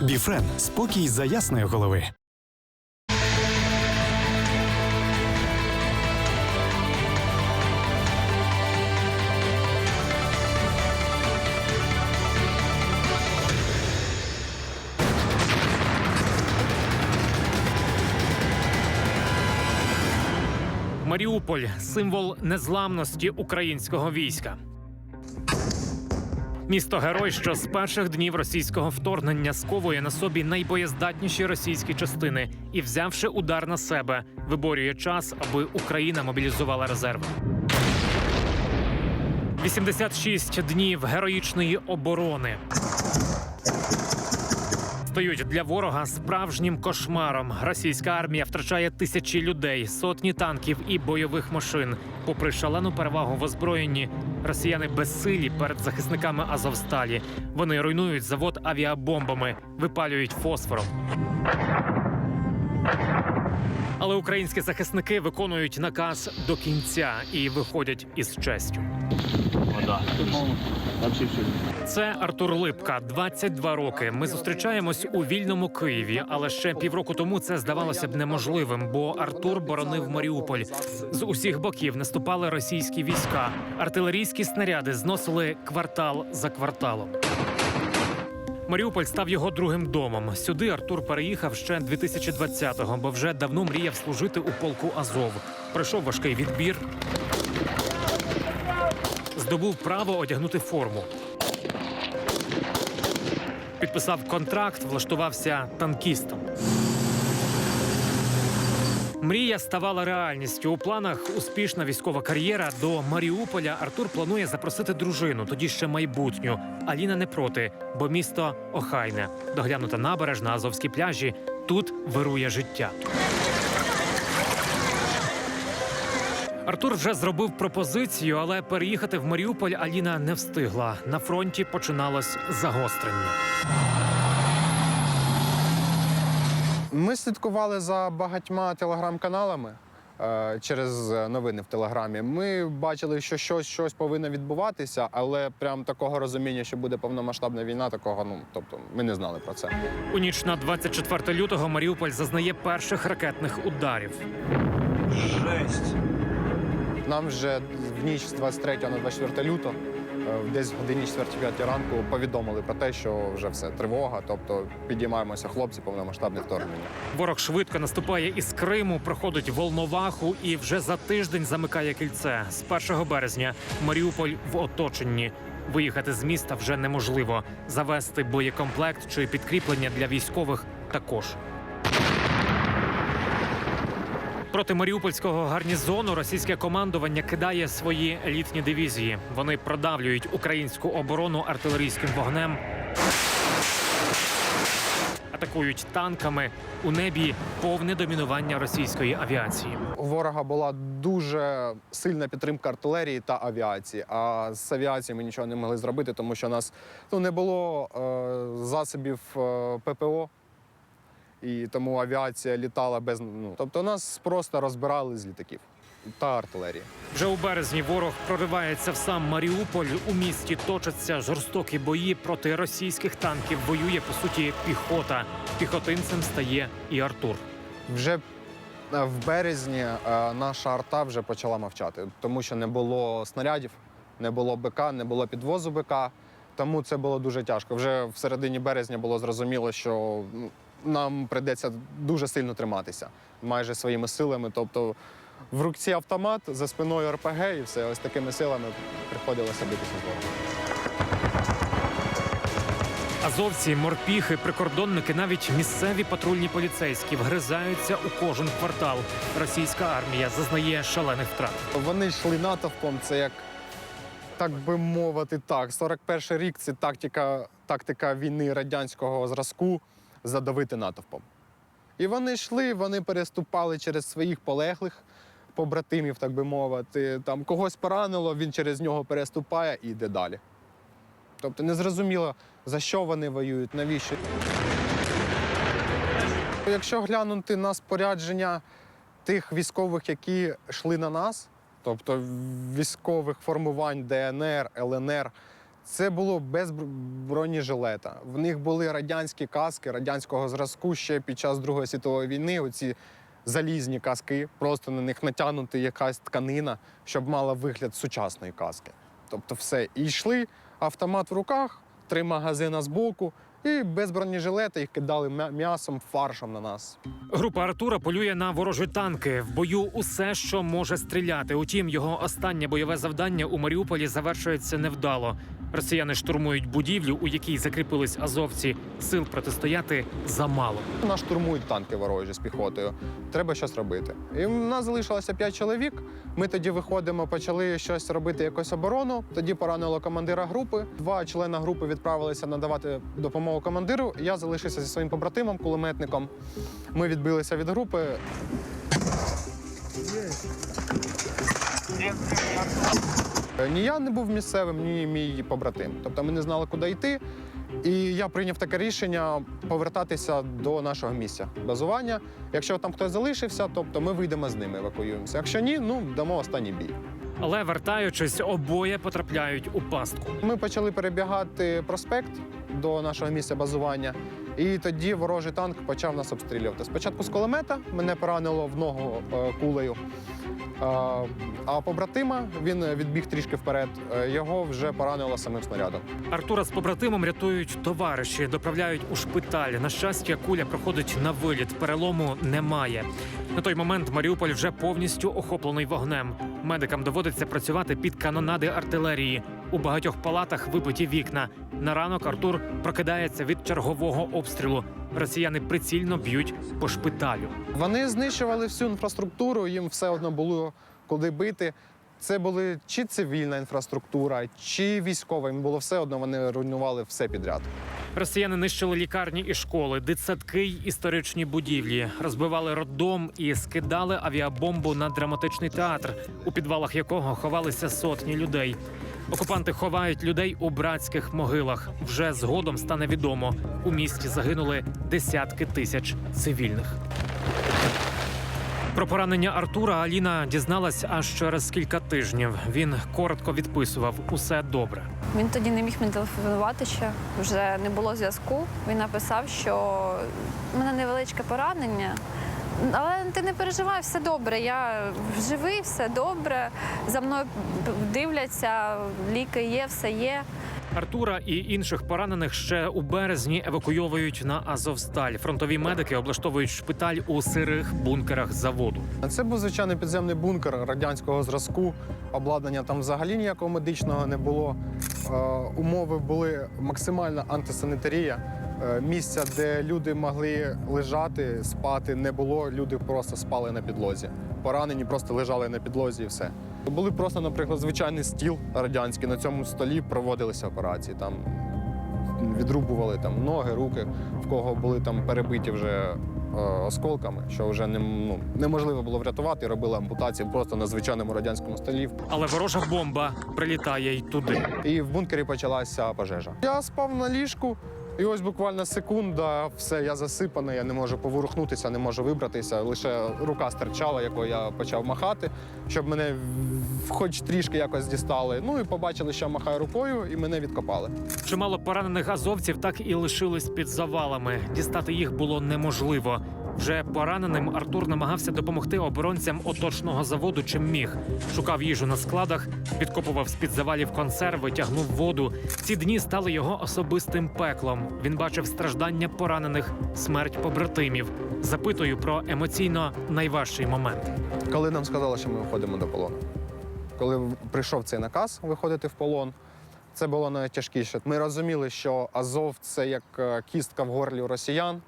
Біфрен спокій за ясної голови. Маріуполь символ незламності українського війська. Місто герой, що з перших днів російського вторгнення сковує на собі найбоєздатніші російські частини і, взявши удар на себе, виборює час, аби Україна мобілізувала резерви. 86 днів героїчної оборони стають для ворога справжнім кошмаром. Російська армія втрачає тисячі людей, сотні танків і бойових машин. Попри шалену перевагу в озброєнні, росіяни безсилі перед захисниками Азовсталі. Вони руйнують завод авіабомбами, випалюють фосфором. Але українські захисники виконують наказ до кінця і виходять із честю. Це Артур Липка, 22 роки. Ми зустрічаємось у вільному Києві, але ще півроку тому це здавалося б неможливим, бо Артур боронив Маріуполь. З усіх боків наступали російські війська. Артилерійські снаряди зносили квартал за кварталом. Маріуполь став його другим домом. Сюди Артур переїхав ще 2020-го, бо вже давно мріяв служити у полку Азов. Пройшов важкий відбір. Здобув право одягнути форму. Підписав контракт, влаштувався танкістом. Мрія ставала реальністю. У планах успішна військова кар'єра. До Маріуполя Артур планує запросити дружину, тоді ще майбутню. Аліна не проти, бо місто охайне. Доглянута набережна, азовські пляжі. Тут вирує життя. Артур вже зробив пропозицію, але переїхати в Маріуполь Аліна не встигла. На фронті починалось загострення. Ми слідкували за багатьма телеграм-каналами е, через новини в Телеграмі. Ми бачили, що щось, щось повинно відбуватися, але прям такого розуміння, що буде повномасштабна війна, такого ну тобто ми не знали про це. У ніч на 24 лютого Маріуполь зазнає перших ракетних ударів. Нам вже в ніч з 23 на 24 лютого, е, десь в годині 4-5 ранку, повідомили про те, що вже все тривога, тобто підіймаємося хлопці повномасштабне вторгнення. Ворог швидко наступає із Криму, проходить Волноваху і вже за тиждень замикає кільце. З 1 березня Маріуполь в оточенні. Виїхати з міста вже неможливо. Завести боєкомплект чи підкріплення для військових також. Проти маріупольського гарнізону російське командування кидає свої елітні дивізії. Вони продавлюють українську оборону артилерійським вогнем. Атакують танками у небі повне домінування російської авіації. У ворога була дуже сильна підтримка артилерії та авіації. А з авіації ми нічого не могли зробити, тому що у нас ну, не було е, засобів е, ППО. І тому авіація літала без ну тобто нас просто розбирали з літаків та артилерії. Вже у березні ворог проривається в сам Маріуполь. У місті точаться жорстокі бої проти російських танків. Воює по суті піхота. Піхотинцем стає і Артур. Вже е, в березні е, наша арта вже почала мовчати, тому що не було снарядів, не було БК, не було підвозу БК. Тому це було дуже тяжко. Вже в середині березня було зрозуміло, що ну, нам прийдеться дуже сильно триматися майже своїми силами. Тобто в руці автомат, за спиною РПГ і все. Ось такими силами приходилося битися з ворогом. Азовці, морпіхи, прикордонники, навіть місцеві патрульні поліцейські вгризаються у кожен квартал. Російська армія зазнає шалених втрат. Вони йшли натовпом, це як, так би мовити, так. 41 рік це тактика, тактика війни радянського зразку задавити натовпом. І вони йшли, вони переступали через своїх полеглих побратимів, так би мовити. Там когось поранило, він через нього переступає і йде далі. Тобто незрозуміло, за що вони воюють, навіщо. Якщо глянути на спорядження тих військових, які йшли на нас, тобто військових формувань ДНР, ЛНР, Це було без бронежилета. В них були радянські каски радянського зразку ще під час Другої світової війни. Оці залізні каски, просто на них натягнута якась тканина, щоб мала вигляд сучасної каски. Тобто, все. І йшли автомат в руках, три магазини збоку, і без бронежилета їх кидали м'ясом, фаршем на нас. Група Артура полює на ворожі танки. В бою усе, що може стріляти. Утім, його останнє бойове завдання у Маріуполі завершується невдало. Росіяни штурмують будівлю, у якій закріпились азовці. Сил протистояти замало. Нас штурмують танки ворожі з піхотою. Треба щось робити. І в нас залишилося п'ять чоловік. Ми тоді виходимо, почали щось робити, якусь оборону. Тоді поранило командира групи. Два члени групи відправилися надавати допомогу командиру. Я залишився зі своїм побратимом, кулеметником. Ми відбилися від групи. Ні я не був місцевим, ні мій побратим. Тобто ми не знали, куди йти. І я прийняв таке рішення повертатися до нашого місця базування. Якщо там хтось залишився, тобто ми вийдемо з ними, евакуюємося. Якщо ні, ну дамо останній бій. Але вертаючись, обоє потрапляють у пастку. Ми почали перебігати проспект до нашого місця базування, і тоді ворожий танк почав нас обстрілювати. Спочатку з кулемета мене поранило в ногу е, кулею. Е, А побратима він відбіг трішки вперед. е, Його вже поранило самим снарядом. Артура з побратимом рятують товариші, доправляють у шпиталь. На щастя, куля проходить на виліт. Перелому немає. На той момент Маріуполь вже повністю охоплений вогнем. Медикам доводиться працювати під канонади артилерії. У багатьох палатах вибиті вікна. На ранок Артур прокидається від чергового обстрілу. Росіяни прицільно б'ють по шпиталю. Вони знищували всю інфраструктуру, їм все одно було куди бити. Це були чи цивільна інфраструктура, чи військова. Їм було все одно, вони руйнували все підряд. Росіяни нищили лікарні і школи, дитсадки й історичні будівлі, розбивали роддом і скидали авіабомбу на драматичний театр, у підвалах якого ховалися сотні людей. Окупанти ховають людей у братських могилах. Вже згодом стане відомо. У місті загинули десятки тисяч цивільних. Про поранення Артура Аліна дізналась аж через кілька тижнів. Він коротко відписував усе добре. Він тоді не міг мені телефонувати ще, вже не було зв'язку. Він написав, що в мене невеличке поранення. Але ти не переживай, все добре. Я живий, все добре. За мною дивляться, ліки є, все є. Артура і інших поранених ще у березні евакуйовують на Азовсталь. Фронтові медики облаштовують шпиталь у сирих бункерах заводу. Це був звичайний підземний бункер радянського зразку. Обладнання там взагалі ніякого медичного не було. Е, умови були максимальна антисанітарія. Е, місця, де люди могли лежати, спати, не було. Люди просто спали на підлозі. Поранені просто лежали на підлозі і все. Були просто, наприклад, звичайний стіл радянський. На цьому столі проводилися операції. Там відрубували там ноги, руки, в кого були там перебиті вже е, осколками, що вже не, ну, неможливо було врятувати, робили ампутації просто на звичайному радянському столі. Але ворожа бомба прилітає й туди. І в бункері почалася пожежа. Я спав на ліжку, і ось буквально секунда, все, я засипаний, я не можу поворухнутися, не можу вибратися. Лише рука стирчала, якою я почав махати, щоб мене хоч трішки якось дістали. Ну і побачили, що я махаю рукою, і мене відкопали. Чимало поранених азовців так і лишились під завалами. Дістати їх було неможливо. Вже пораненим Артур намагався допомогти оборонцям оточного заводу, чим міг. Шукав їжу на складах, підкопував з-під завалів консерви, тягнув воду. Ці дні стали його особистим пеклом. Він бачив страждання поранених, смерть побратимів. Запитую про емоційно найважчий момент. Коли нам сказали, що ми виходимо до полону. Коли прийшов цей наказ виходити в полон, це було найтяжкіше. Ми розуміли, що Азов це як е, кістка в горлі росіян,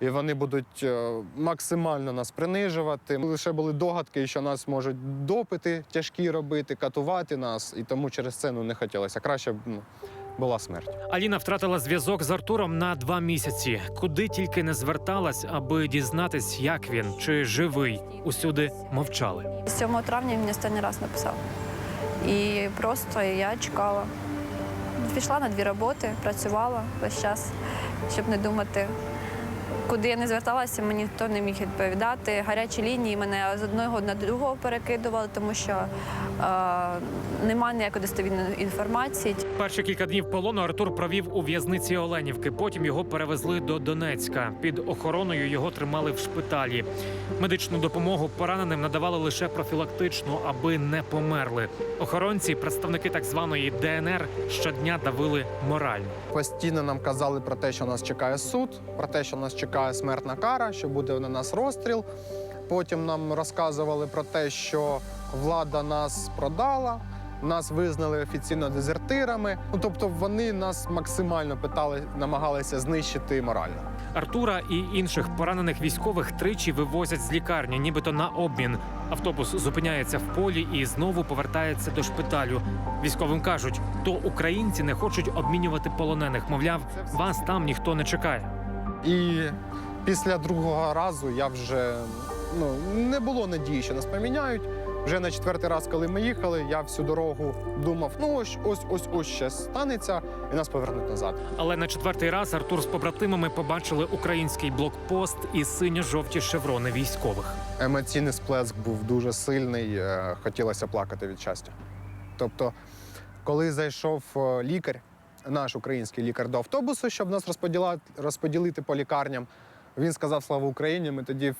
і вони будуть е, максимально нас принижувати. Лише були догадки, що нас можуть допити тяжкі робити, катувати нас, і тому через це ну, не хотілося. Краще б ну, була смерть. Аліна втратила зв'язок з Артуром на два місяці. Куди тільки не зверталась, аби дізнатись, як він чи живий. Усюди мовчали. 7 травня він останній раз написав. І просто я чекала. Пішла на дві роботи, працювала весь час, щоб не думати. Куди я не зверталася, мені ніхто не міг відповідати. Гарячі лінії мене з одного на другого перекидували, тому що немає ніякої достовірної інформації. Перші кілька днів полону Артур провів у в'язниці Оленівки. Потім його перевезли до Донецька. Під охороною його тримали в шпиталі. Медичну допомогу пораненим надавали лише профілактичну, аби не померли. Охоронці, представники так званої ДНР, щодня давили морально. Постійно нам казали про те, що нас чекає суд, про те, що нас чекає смертна кара, що буде на нас розстріл. Потім нам розказували про те, що влада нас продала, нас визнали офіційно дезертирами. Ну тобто вони нас максимально питали, намагалися знищити морально. Артура і інших поранених військових тричі вивозять з лікарні, нібито на обмін. Автобус зупиняється в полі і знову повертається до шпиталю. Військовим кажуть, то українці не хочуть обмінювати полонених. Мовляв, вас там ніхто не чекає. І після другого разу я вже ну не було надії, що нас поміняють. Вже на четвертий раз, коли ми їхали, я всю дорогу думав: ну ось ось ось ось ще станеться, і нас повернуть назад. Але на четвертий раз Артур з побратимами побачили український блокпост і синьо-жовті шеврони військових. Емоційний сплеск був дуже сильний. е, Хотілося плакати від щастя. Тобто, коли зайшов е, лікар, наш український лікар до автобусу, щоб нас розподілити по лікарням, він сказав Слава Україні. Ми тоді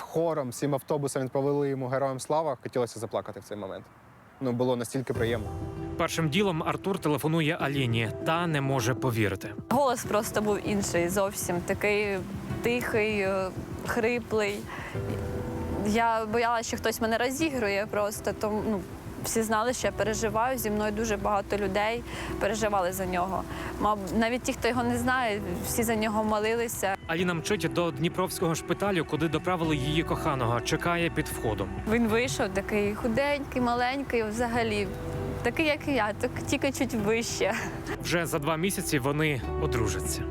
хором, всім автобусом відповіли йому героям слава. Хотілося заплакати в цей момент. Ну, було настільки приємно. Першим ділом Артур телефонує Аліні та не може повірити. Голос просто був інший, зовсім такий тихий, е, хриплий. Я боялася, що хтось мене розігрує просто. Тому ну, всі знали, що я переживаю. Зі мною дуже багато людей переживали за нього. Маб, навіть ті, хто його не знає, всі за нього молилися. Аліна мчить до Дніпровського шпиталю, куди доправили її коханого. Чекає під входом. Він вийшов такий худенький, маленький, взагалі. Такий, як і я, так тільки чуть вище. Вже за два місяці вони одружаться.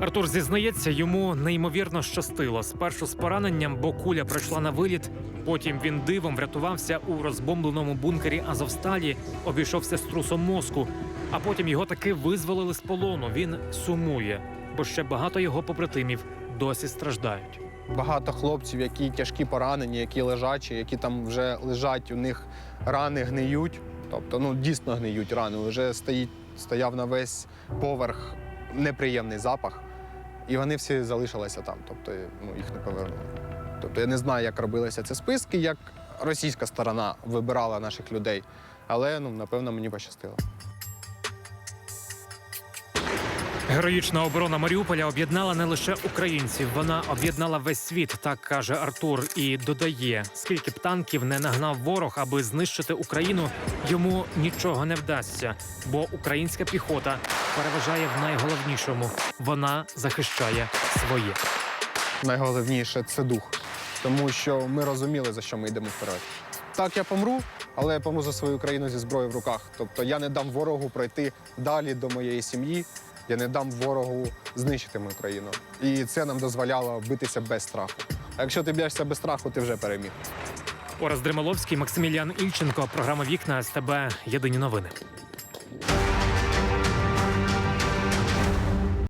Артур зізнається, йому неймовірно щастило. Спершу з пораненням, бо куля пройшла на виліт. Потім він дивом врятувався у розбомбленому бункері Азовсталі, обійшовся струсом мозку. А потім його таки визволили з полону. Він сумує, бо ще багато його побратимів досі страждають. Багато хлопців, які тяжкі поранені, які лежачі, які там вже лежать, у них рани гниють. Тобто, ну дійсно гниють рани. Вже стоїть, стояв на весь поверх неприємний запах, і вони всі залишилися там. Тобто, ну їх не повернули. Тобто я не знаю, як робилися ці списки, як російська сторона вибирала наших людей. Але ну, напевно, мені пощастило. Героїчна оборона Маріуполя об'єднала не лише українців, вона об'єднала весь світ, так каже Артур, і додає, скільки б танків не нагнав ворог, аби знищити Україну, йому нічого не вдасться, бо українська піхота переважає в найголовнішому вона захищає своє. найголовніше це дух, тому що ми розуміли, за що ми йдемо вперед. Так, я помру, але я помру за свою країну зі зброєю в руках. Тобто я не дам ворогу пройти далі до моєї сім'ї. Я не дам ворогу знищити мою країну. І це нам дозволяло битися без страху. А якщо ти б'єшся без страху, ти вже переміг. Ораз Дрималовський, Максиміліан Ільченко, програма Вікна СТБ. Єдині новини.